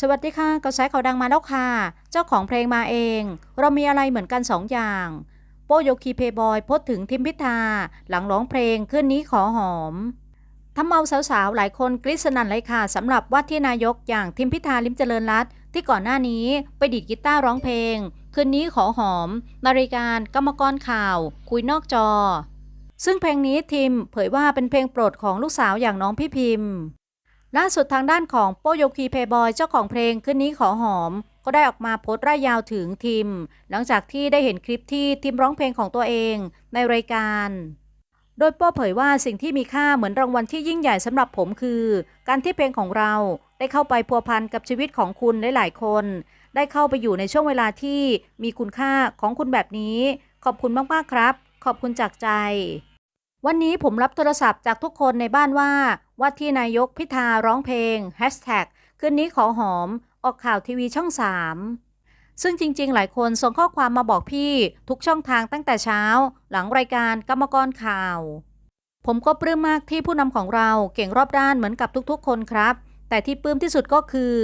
สวัสดีค่ะกระแสข่าวดังมาแล้วค่ะ เจ้าของเพลงมาเอง เรามีอะไรเหมือนกันสองอย่าง โปโยคีเพย์บอยพสต์ถึงทิมพิธา หลังร้องเพลงคืนนี้ขอหอมทำเอาสาวๆ หลายคนกรี๊ดสนั่นเลยค่ะสำหรับว่าที่นายกอย่างทิมพิธาลิมเจริญรัตที่ก่อนหน้านี้ไปดีดกีตาร์ร้องเพลง คืนนี้ขอหอมนาฬิการกรรมกรข่าว คุยนอกจอ ซึ่งเพลงนี้ทิมเผยว่าเป็นเพลงโปรดของลูกสาวอย่างน้องพี่พิมพ์ ล่าสุดทางด้านของโปโยคีเพย์บอยเจ้าของเพลงคืนนี้ขอหอม ก็ได้ออกมาโพสต์ร่ายยาวถึงทิมหลังจากที่ได้เห็นคลิปที่ทิมร้องเพลงของตัวเองในรายการ โดยโป้เผยว่าสิ่งที่มีค่าเหมือนรางวัลที่ยิ่งใหญ่สำหรับผมคือ การที่เพลงของเราได้เข้าไปพัวพันกับชีวิตของคุณหลายๆคน ได้เข้าไปอยู่ในช่วงเวลาที่มีคุณค่าของคุณแบบนี้ ขอบคุณมากๆครับ ขอบคุณจากใจ วันนี้ผมรับโทรศัพท์จากทุกคนในบ้านว่า ว่าที่นายกพิธาร้องเพลง Hashtag คืนนี้ขอหอม ออกข่าวทีวีช่อง3ซึ่งจริงๆ หลายคนส่งข้อความมาบอกพี่ทุกช่องทางตั้งแต่เช้า หลังรายการกรรมกรข่าว ผมก็ปลื้มมากที่ผู้นำของเราเก่งรอบด้านเหมือนกับทุกๆ คนครับ แต่ที่ปลื้มที่สุดก็คือ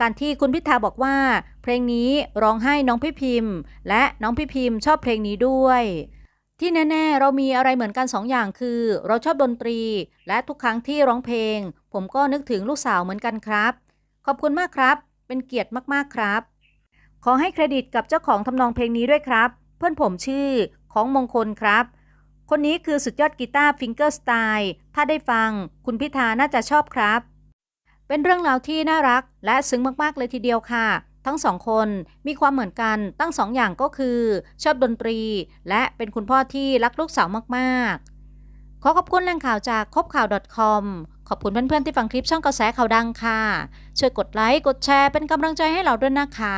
การที่คุณพิธาบอกว่า เพลงนี้ร้องให้น้องพี่พิมพ์ และน้องพี่พิมพ์ชอบเพลงนี้ด้วย ที่แน่ๆ เรามีอะไรเหมือนกันสองอย่างคือ เราชอบดนตรี และทุกครั้งที่ร้องเพลง ผมก็นึกถึงลูกสาวเหมือนกันครับ ขอบคุณมากครับ เป็นเกียรติมากๆครับ ขอให้เครดิตกับเจ้าของทำนองเพลงนี้ด้วยครับ เพื่อนผมชื่อของมงคลครับ คนนี้คือสุดยอดกีตาร์ฟิงเกอร์สไตล์ถ้าได้ฟัง คุณพิธาน่าจะชอบครับ เป็นเรื่องราวที่น่ารักและซึ้งมากๆเลยทีเดียวค่ะ ทั้งสองคนมีความเหมือนกันตั้งสองอย่างก็คือ ชอบดนตรี และเป็นคุณพ่อที่รักลูกสาวมากๆ ขอขอบคุณแหล่งข่าวจากคบข่าว .com ขอบคุณเพื่อนๆที่ฟังคลิปช่องกระแสข่าวดังค่ะ ช่วยกดไลค์ กดแชร์เป็นกำลังใจให้เราด้วยนะคะ